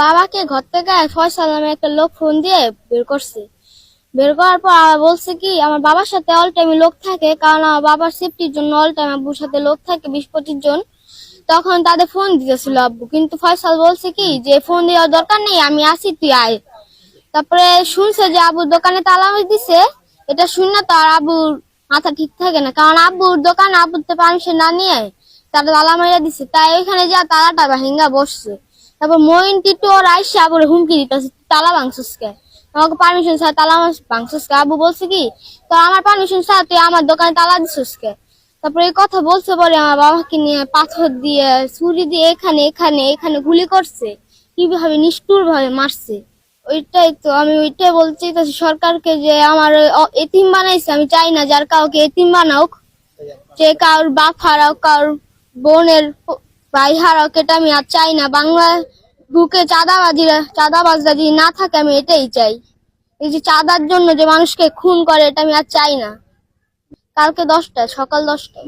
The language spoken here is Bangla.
বাবাকে ঘর থেকে ফয়সাল নামে একটা লোক ফোন দিয়ে বের করছে। বের করার পর আবার বলছে কি, আমার বাবার সাথে অল টাইমে লোক থাকে, কারণ আমার বাবার সেফটির জন্য অল টাইম আব্বুর সাথে লোক থাকে, বিশ পঁচিশ জন। তখন তাদের ফোন দিতেছিল আব্বু। কিন্তু ফয়সাল বলছে কি, যে ফোন দেওয়ার দরকার নেই, আমি আসি, তুই আয়। তারপরে শুনছে যে আবুর দোকানে তালা দিছে। এটা শুন তো আর আবুর মাথা ঠিক থাকে না, কারণ আব্বুর দোকানে আব্বুর তো পারমিশন না নিয়ে তারা তালা মারিয়া দিছে। তাই ওইখানে যা তালাটা ভাঙ্গা বসছে। তারপর মইন ওর আইসা আবুর হুমকি দিতেছে, তালা ভাঙছিসকে আমাকে পারমিশন ছাড়া তালা ভাঙছিসকে আবু বলছে কি, তো আমার পারমিশন ছাড়া তুই আমার দোকানে তালা দিছিসকে তারপরে এই কথা বলছে বলে আমার বাবাকে নিয়ে পাথর দিয়ে, ছুরি দিয়ে এখানে এখানে এখানে গুলি করছে। কীভাবে নিষ্ঠুর ভাবে মারছে? ওইটাই তো আমি ওইটাই বলছি তো সরকারকে যে আমার এতিম বানাইছে, আমি চাই না যার কাউকে এতিম বানাওক যে কারোর বাপ হারাও কারোর বোনের ভাই হারাও এটা আমি আর চাই না। বাংলা বুকে চাঁদাবাজিরা চাঁদাবাজরা যদি না থাকে, আমি এটাই চাই। এই যে চাঁদার জন্য যে মানুষকে খুন করে, এটা আমি আর চাই না। কালকে দশটা সকাল দশটায়।